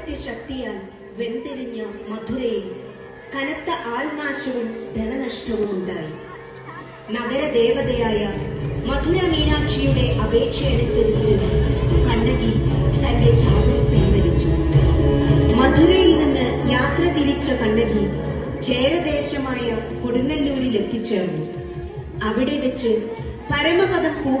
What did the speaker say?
പാതിവ്യക്തി ശക്തിയാൽ വെന്തിരിഞ്ഞ മധുരയിൽ കനത്ത ആൾനാശവും ധനനഷ്ടവും ഉണ്ടായി. നഗരദേവതയായ മധുര മീനാക്ഷിയുടെ അപേക്ഷയനുസരിച്ച് കണ്ണകി തന്റെ ശാപം പിൻവലിച്ചു മധുരയിൽ നിന്ന് യാത്ര തിരിച്ച കണ്ണകി ചേരദേശമായ കൊടുങ്ങല്ലൂരിൽ എത്തിച്ചേർന്നു അവിടെ വെച്ച് പരമപദം പൂർത്തി